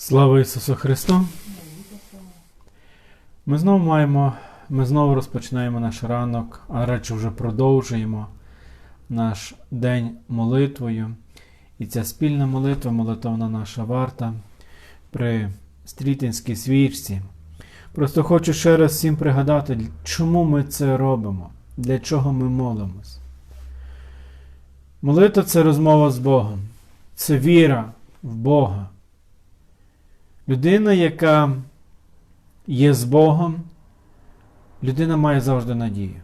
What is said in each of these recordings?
Слава Ісусу Христу! Ми знову маємо, ми знову розпочинаємо наш ранок, а радше вже продовжуємо наш день молитвою. І ця спільна молитва, молитовна наша варта при стрітинській свічці. Просто хочу ще раз всім пригадати, чому ми це робимо, для чого ми молимось. Молитва це розмова з Богом, це віра в Бога. Людина, яка є з Богом, людина має завжди надію.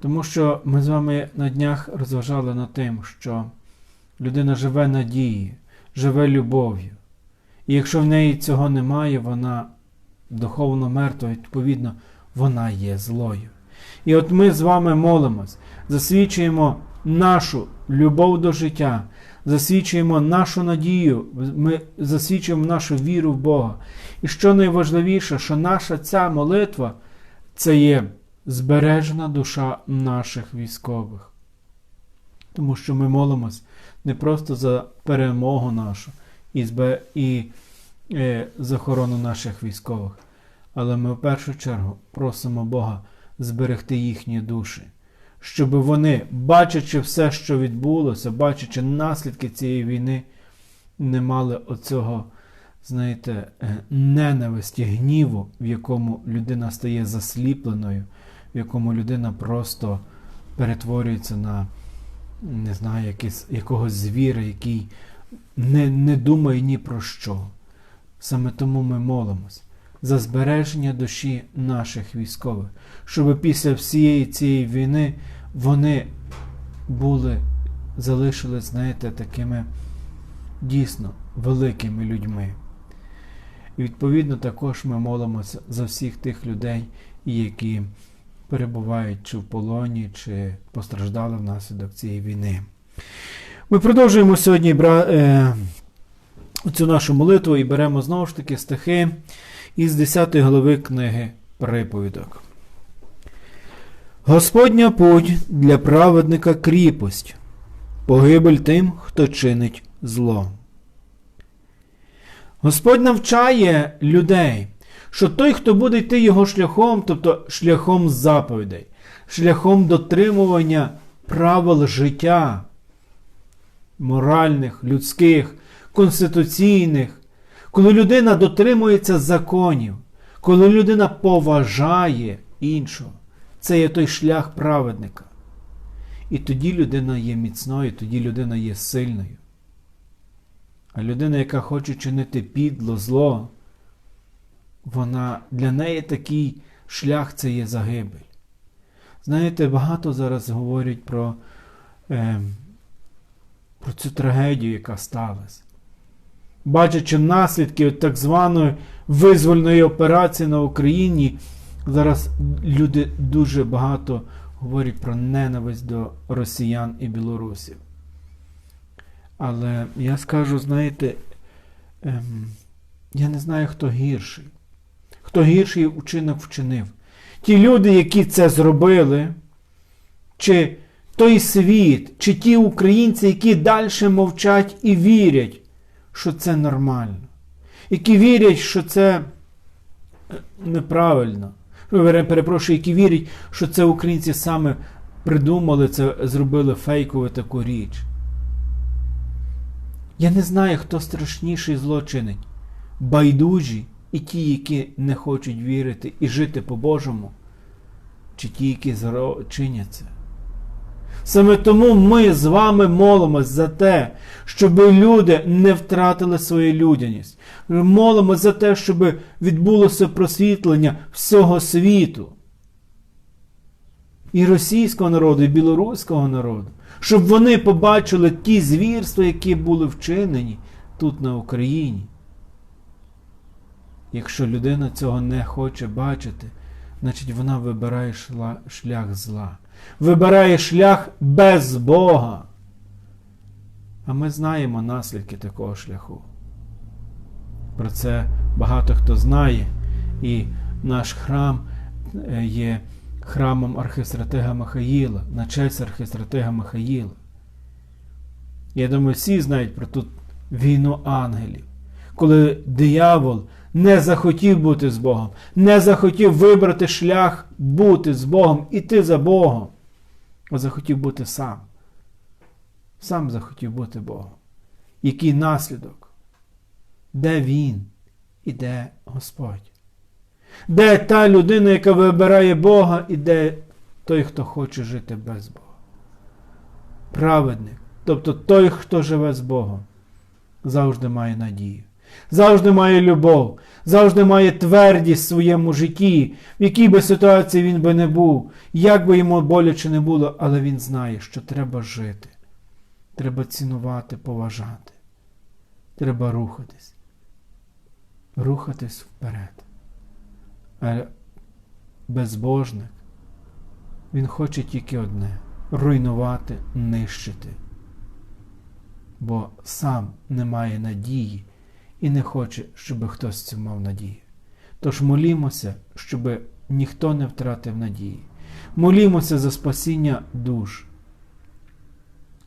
Тому що ми з вами на днях розважали над тим, що людина живе надією, живе любов'ю. І якщо в неї цього немає, вона духовно мертва, відповідно, вона є злою. І от ми з вами молимось, засвідчуємо нашу любов до життя, засвідчуємо нашу надію, ми засвідчуємо нашу віру в Бога. І що найважливіше, що наша ця молитва це є збережена душа наших військових. Тому що ми молимось не просто за перемогу нашу і, е, за охорону наших військових, але ми в першу чергу просимо Бога зберегти їхні душі щоб вони, бачачи все, що відбулося, бачачи наслідки цієї війни, не мали оцього, знаєте, ненависті, гніву, в якому людина стає засліпленою, в якому людина просто перетворюється на, не знаю, якийсь, якогось звіра, який не, не думає ні про що. Саме тому ми молимось. За збереження душі наших військових, щоб після всієї цієї війни вони були, залишились, знаєте, такими дійсно великими людьми. І відповідно також ми молимося за всіх тих людей, які перебувають чи в полоні, чи постраждали внаслідок цієї війни. Ми продовжуємо сьогодні е, цю нашу молитву і беремо знову ж таки стихи із 10 глави книги Приповідок. Господня путь для праведника кріпость, погибель тим, хто чинить зло. Господь навчає людей, що той, хто буде йти його шляхом, тобто шляхом заповідей, шляхом дотримування правил життя, моральних, людських, конституційних, коли людина дотримується законів, коли людина поважає іншого. Це є той шлях праведника. І тоді людина є міцною, тоді людина є сильною. А людина, яка хоче чинити підло, зло, вона для неї такий шлях це є загибель. Знаєте, багато зараз говорять про, е, про цю трагедію, яка сталася. Бачачи наслідки так званої визвольної операції на Україні. Зараз люди дуже багато говорять про ненависть до росіян і білорусів. Але я скажу, знаєте, ем, я не знаю, хто гірший. Хто гірший учинок вчинив. Ті люди, які це зробили, чи той світ, чи ті українці, які далі мовчать і вірять, що це нормально, які вірять, що це е, неправильно перепрошую, які вірять, що це українці саме придумали це, зробили фейкову таку річ. Я не знаю, хто страшніший злочинить. Байдужі і ті, які не хочуть вірити і жити по-божому, чи ті, які чинять це. Саме тому ми з вами молимось за те, щоб люди не втратили свою людяність. Ми молимось за те, щоб відбулося просвітлення всього світу. І російського народу, і білоруського народу, щоб вони побачили ті звірства, які були вчинені тут на Україні. Якщо людина цього не хоче бачити, значить вона вибирає шлях зла вибирає шлях без Бога. А ми знаємо наслідки такого шляху. Про це багато хто знає, і наш храм е, є храмом архистратега Михаїла, на честь архистратега Михаїла. Я думаю, всі знають про ту війну ангелів, коли диявол не захотів бути з Богом, не захотів вибрати шлях бути з Богом, іти за Богом, а захотів бути сам. Сам захотів бути Богом. Який наслідок? Де він і де Господь? Де та людина, яка вибирає Бога, і де той, хто хоче жити без Бога? Праведник, тобто той, хто живе з Богом, завжди має надію, завжди має любов, завжди має твердість в своєму житті, в якій би ситуації він би не був, як би йому боляче не було, але він знає, що треба жити, треба цінувати, поважати, треба рухатись, рухатись вперед. А безбожник, він хоче тільки одне руйнувати, нищити, бо сам не має надії і не хоче, щоб хтось цим мав надію. Тож молімося, щоб ніхто не втратив надії. Молімося за спасіння душ,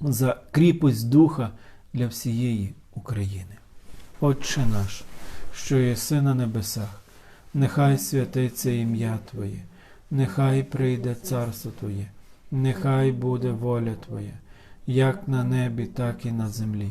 за кріпость духа для всієї України. Отче наш, що єси на небесах, нехай святиться ім'я Твоє, нехай прийде царство Твоє, нехай буде воля Твоя, як на небі, так і на землі.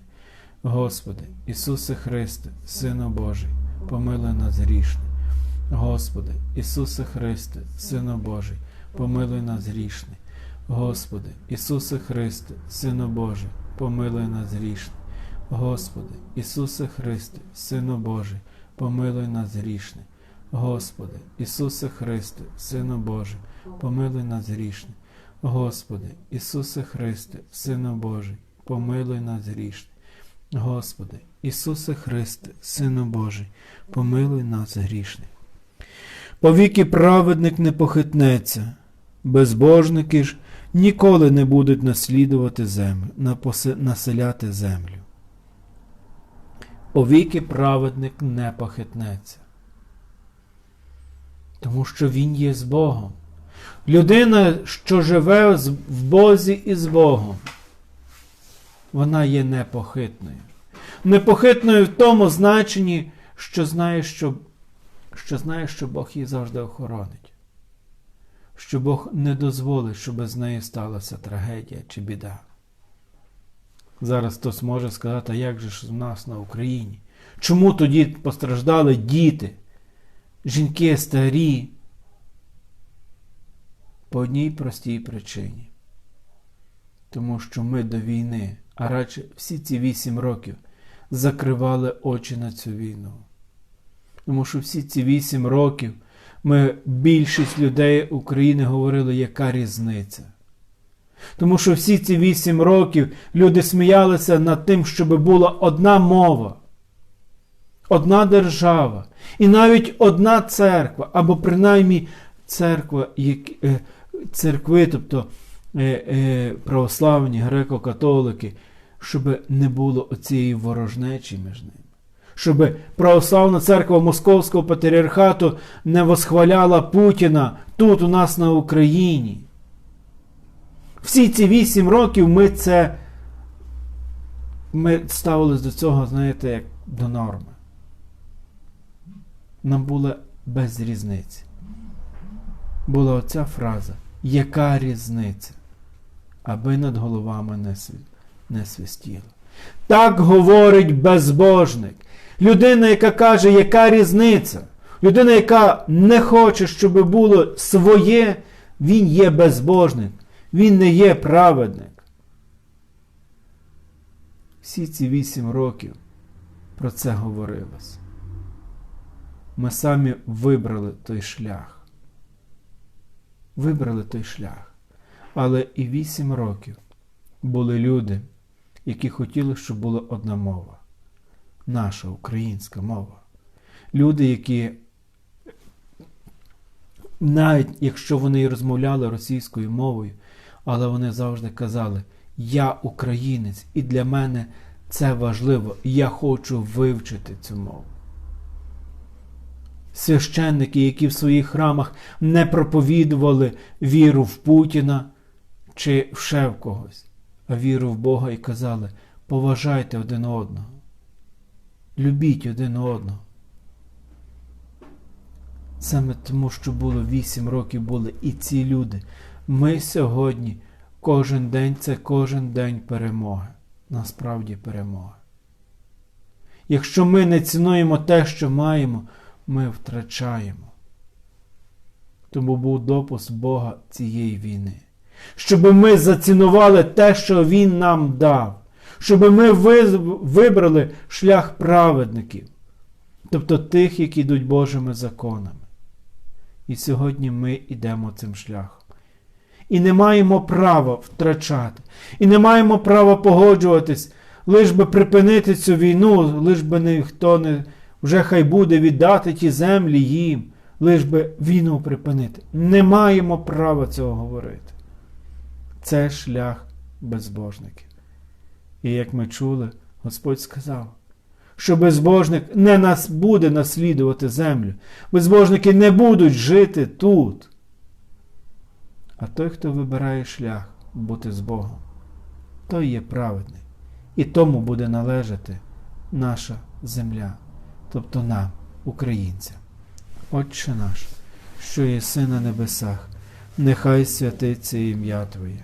Господи, Ісусе Христе, Сину Божий, помилуй нас грішних. Господи, Ісусе Христе, Сину Божий, помилуй нас грішних. Господи, Ісусе Христе, Сину Божий, помилуй нас грішних. Господи, Ісусе Христе, Сину Божий, помилуй нас грішних. Господи, Ісусе Христе, Сину Божий, помилуй нас грішних. Господи, Ісусе Христе, Сину Божий, помилуй нас грішних. Господи, Ісусе Христе, Сину Божий, помилуй нас грішних. Повіки праведник не похитнеться, безбожники ж ніколи не будуть наслідувати землю, населяти землю. Повіки праведник не похитнеться. Тому що Він є з Богом. Людина, що живе в Бозі і з Богом, вона є непохитною. Непохитною в тому значенні, що знає, що, що знає, що Бог її завжди охоронить. Що Бог не дозволить, щоб з нею сталася трагедія чи біда. Зараз хтось може сказати, а як же ж в нас на Україні? Чому тоді постраждали діти, жінки старі? По одній простій причині. Тому що ми до війни, а радше всі ці вісім років закривали очі на цю війну. Тому що всі ці вісім років ми більшість людей України говорили, яка різниця. Тому що всі ці вісім років люди сміялися над тим, щоб була одна мова, одна держава, і навіть одна церква, або принаймні церква, церкви, тобто православні, греко-католики, щоб не було оцієї ворожнечі між ними. Щоб православна церква Московського патріархату не восхваляла Путіна тут у нас на Україні. Всі ці вісім років ми це ми ставились до цього, знаєте, як до норми. Нам було без різниці. Була оця фраза, яка різниця, аби над головами не, свистіло. Так говорить безбожник. Людина, яка каже, яка різниця. Людина, яка не хоче, щоб було своє, він є безбожник. Він не є праведник. Всі ці вісім років про це говорилось. Ми самі вибрали той шлях. Вибрали той шлях. Але і вісім років були люди, які хотіли, щоб була одна мова. Наша українська мова. люди, які навіть якщо вони і розмовляли російською мовою, але вони завжди казали: Я українець, і для мене це важливо, я хочу вивчити цю мову. Священники, які в своїх храмах не проповідували віру в Путіна чи ще в когось, а віру в Бога і казали: поважайте один одного, любіть один одного. Саме тому, що було вісім років були і ці люди. Ми сьогодні, кожен день це кожен день перемоги. Насправді перемоги. Якщо ми не цінуємо те, що маємо, ми втрачаємо. Тому був допуск Бога цієї війни. Щоб ми зацінували те, що Він нам дав, щоб ми вибрали шлях праведників, тобто тих, які йдуть Божими законами. І сьогодні ми йдемо цим шляхом. І не маємо права втрачати, і не маємо права погоджуватись, лиш би припинити цю війну, лиш би ніхто не вже хай буде віддати ті землі їм, лиш би війну припинити. Не маємо права цього говорити. Це шлях безбожників. І як ми чули, Господь сказав, що безбожник не нас буде наслідувати землю. Безбожники не будуть жити тут. А той, хто вибирає шлях бути з Богом, той є праведний. І тому буде належати наша земля, тобто нам, українцям. Отче наш, що єси на небесах, нехай святиться ім'я Твоє,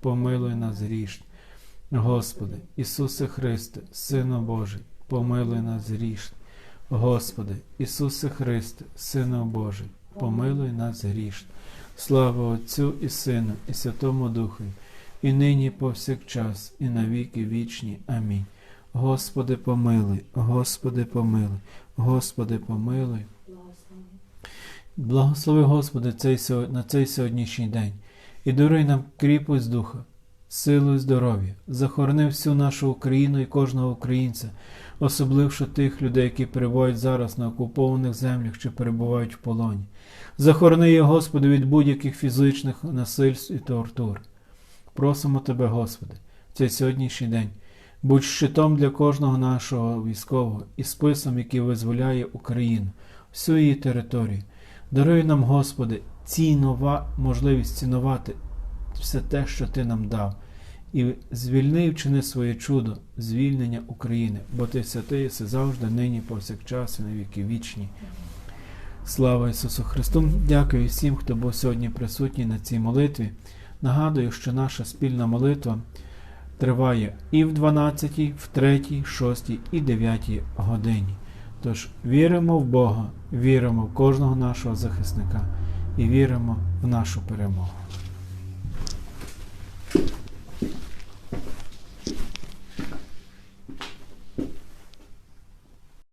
помилуй нас грішні. Господи, Ісусе Христе, Сину Божий, помилуй нас грішні. Господи, Ісусе Христе, Сину Божий, помилуй нас грішні. Слава Отцю і Сину, і Святому Духу, і нині повсякчас, і навіки вічні. Амінь. Господи, помилуй, Господи, помилуй, Господи, помилуй. Благослови, Господи, цей, на цей сьогоднішній день і даруй нам кріпость духа, силу і здоров'я, захорони всю нашу Україну і кожного українця, особливо тих людей, які перебувають зараз на окупованих землях чи перебувають в полоні. Захорони їх, Господи, від будь-яких фізичних насильств і тортур. Просимо Тебе, Господи, в цей сьогоднішній день. Будь щитом для кожного нашого військового і списом, який визволяє Україну, всю її територію. Даруй нам, Господи, цінова можливість цінувати все те, що Ти нам дав, і звільни вчини своє чудо, звільнення України, бо Ти святий єси завжди, нині, повсякчас, і на віки вічні. Слава Ісусу Христу! Дякую всім, хто був сьогодні присутній на цій молитві. Нагадую, що наша спільна молитва триває і в 12, в 3, 6 і 9 годині. Тож віримо в Бога, віримо в кожного нашого захисника і віримо в нашу перемогу.